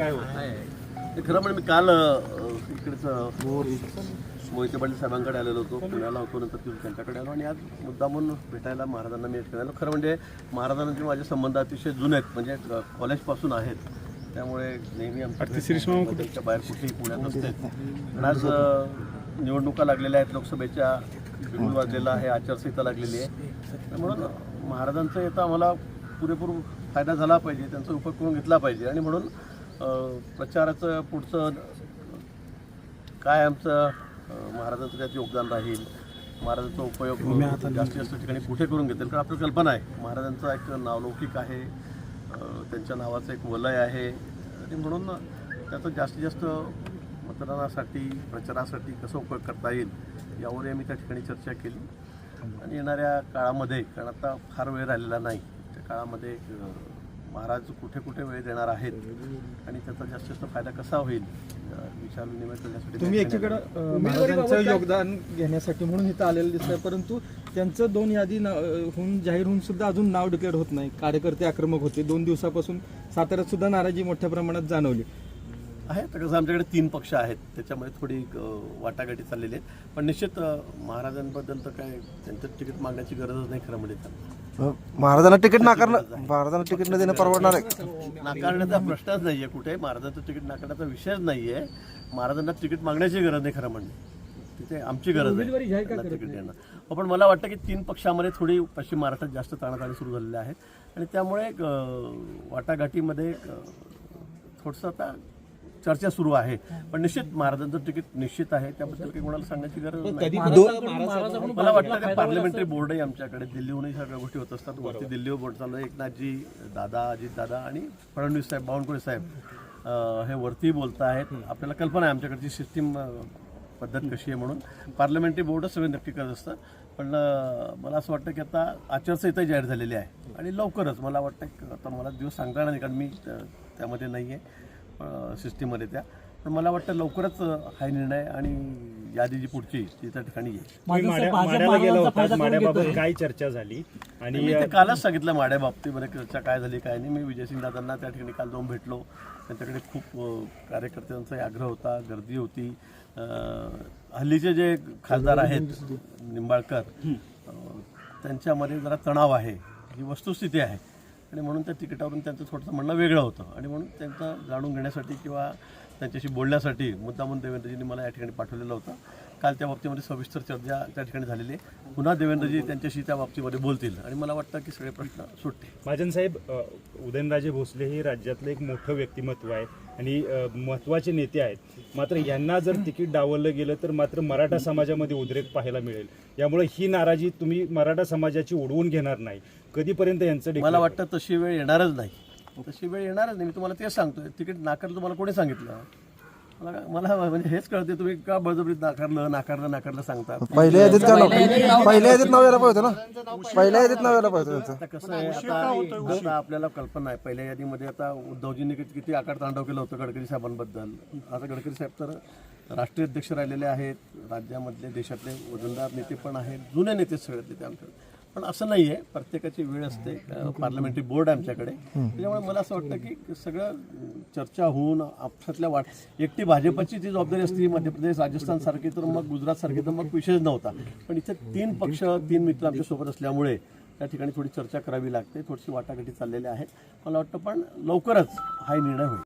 काय होतं? ते खरं म्हणजे मी काल इकडेच मोहिते पाटील साहेबांकडे आलेलो होतो. पुण्याला होतो नंतर तिथून त्यांच्याकडे आलो आणि आज मुद्दामून भेटायला महाराजांना मी आलो खरं म्हणजे महाराजांचे माझे संबंध अतिशय जुने आहेत म्हणजे कॉलेजपासून आहेत. त्यामुळे नेहमी आमच्या बाहेर कुठेही पुण्यात असते पण आज निवडणुका लागलेल्या आहेत लोकसभेच्या बिगुल वाजलेला आहे आचारसंहिता लागलेली आहे. म्हणून महाराजांचा येतं आम्हाला पुरेपूर फायदा झाला पाहिजे त्यांचा उपयोग करून घेतला पाहिजे आणि म्हणून प्रचाराचं पुढचं काय आमचं महाराजांचं त्यात योगदान राहील महाराजांचा उपयोग जास्तीत जास्त ठिकाणी कुठे करून घेतील? कारण आपल्याला कल्पना आहे. महाराजांचा एक नावलौकिक आहे त्यांच्या नावाचं एक वलय आहे. आणि म्हणून त्याचा जास्तीत जास्त मतदानासाठी प्रचारासाठी कसा उपयोग करता येईल यावर आम्ही त्या ठिकाणी चर्चा केली. आणि येणाऱ्या काळामध्ये कारण आता फार वेळ राहिलेला नाही त्या काळामध्ये महाराज कुठे कुठे वेळ देणार आहेत आणि त्याचा जास्तीत जास्त फायदा कसा होईल करण्यासाठी तुम्ही एकीकडे महाराजांचं योगदान घेण्यासाठी म्हणून इथं आलेलं दिसतंय परंतु त्यांचं दोन यादी होऊन जाहीर होऊन सुद्धा अजून नाव डिक्लेअर होत नाही. कार्यकर्ते आक्रमक होते. दोन दिवसापासून साताऱ्यात सुद्धा नाराजी मोठ्या प्रमाणात जाणवली. आहे तर कसं आमच्याकडे तीन पक्ष आहेत. त्याच्यामध्ये थोडी वाटाघाटी चाललेली आहेत. पण निश्चित महाराजांबद्दल तर काय त्यांचं तिकीट मागण्याची गरजच नाही खरं म्हणजे त्यांना महाराजांना तिकीट नाकारणं महाराजांना तिकीट न देणं परवडणार आहे नाकारण्याचा प्रश्नच नाहीये कुठे. महाराजांचं तिकीट नाकारण्याचा विषयच नाहीये. महाराजांना तिकीट मागण्याची गरज नाही खरं म्हणजे. तिथे आमची गरज आहे. त्यांना तिकीट देणं. हो, पण मला वाटतं की तीन पक्षामध्ये थोडी पश्चिम महाराष्ट्रात जास्त ताणाताणी सुरू झालेल्या आहेत आणि त्यामुळे वाटाघाटीमध्ये थोडंसं आता चर्चा सुरू आहे. पण निश्चित महाराजांचं तिकीट निश्चित आहे. त्याबद्दल काही कोणाला सांगण्याची गरज नाही. मला वाटतं ते पार्लमेंटरी बोर्डही आमच्याकडे दिल्लीहूनही सगळ्या गोष्टी होत असतात. वरती दिल्लीवर बोर्ड चालू आहे. एकनाथजी दादा अजित दादा आणि फडणवीस साहेब बावनकुळे साहेब हे वरती बोलत आहेत. आपल्याला कल्पना आहे आमच्याकडची सिस्टीम पद्धत कशी आहे म्हणून. पार्लमेंटरी बोर्डच सगळं नक्की करत असतं. पण मला असं वाटतं की आता आचारसंहिता जाहीर झालेली आहे. आणि लवकरच मला वाटतं की आता मला दिवस सांगता येणार नाही कारण मी त्या- त्यामध्ये नाही आहे सिस्टीममध्ये त्या. पण मला वाटतं लवकरच हा निर्णय आणि यादी जी पुढची ती त्या ठिकाणी येईल. तुम्ही माड्या- माड्याला गेला होता. माड्याबाबत काय चर्चा झाली आणि मी ते कालच सांगितलं माड्या बाबतीमध्ये चर्चा काय झाली काय नाही. मी विजयसिंग दादांना त्या ठिकाणी काल जाऊन भेटलो. त्यांच्याकडे खूप कार्यकर्त्यांचा आग्रह होता गर्दी होती. हल्लीचे जे खासदार आहेत निंबाळकर त्यांच्यामध्ये जरा तणाव आहे. ही वस्तुस्थिती आहे. आणि म्हणून त्या तिकिटावरून त्यांचं थोडंसं म्हणणं वेगळं होतं. आणि म्हणून त्यांचं जाणून घेण्यासाठी किंवा त्यांच्याशी बोलण्यासाठी मुद्दामून देवेंद्रजींनी मला या ठिकाणी पाठवलेलं होतं. काल त्या बाबतीमध्ये सविस्तर चर्चा त्या ठिकाणी झालेली आहे. पुन्हा देवेंद्रजी त्यांच्याशी त्या बाबतीमध्ये बोलतील आणि मला वाटतं की सगळे प्रश्न सुटतील. महाजन साहेब उदयनराजे भोसले हे राज्यातलं एक मोठं व्यक्तिमत्व आहे. आणि महत्त्वाचे नेते आहेत. मात्र यांना जर तिकीट डावललं गेलं तर मात्र मराठा समाजामध्ये उद्रेक पाहायला मिळेल. यामुळे ही नाराजी तुम्ही मराठा समाजाची उडवून घेणार नाही. कधीपर्यंत यांचं मला वाटतं तशी वेळ येणारच नाही. तशी वेळ येणारच नाही. मी तुम्हाला तेच सांगतोय. तिकीट नाकारलं तुम्हाला कोणी सांगितलं? मला मला म्हणजे हेच कळते तुम्ही का बळजबरीत नाकारलं नाकारलं नाकारलं सांगता? पहिल्या यादीत का नाव पहिल्या यादीत नाव यायला पाहिजे ना पहिल्या यादीत नाव यायला पाहिजे त्यांचं आता कसं आहे आता आता आपल्याला कल्पना आहे. पहिल्या यादीमध्ये आता उद्धवजींनी किती किती आकार तांडव केलं होतं गडकरी साहेबांबद्दल. आता गडकरी साहेब तर राष्ट्रीय अध्यक्ष राहिलेले आहेत. राज्यामधले देशातले वजनदार नेते पण आहेत. जुने नेते सगळे ते आमच्याकडे. पण असं नाही आहे प्रत्येकाची वेळ असते. पार्लमेंटरी बोर्ड आहे आमच्याकडे. त्याच्यामुळे मला असं वाटतं की सगळं चर्चा होऊन आपसातल्या वाट एकटी भाजपची जी जबाबदारी असते मध्य प्रदेश राजस्थान सारखी तर मग गुजरात सारखी तर मग विषयच नव्हता. पण इथे तीन पक्ष तीन मित्र आमच्यासोबत असल्यामुळे त्या ठिकाणी थोडी चर्चा करावी लागते. थोडीशी वाटाघाटी चाललेल्या आहेत मला वाटतं पण लवकरच हा निर्णय होईल.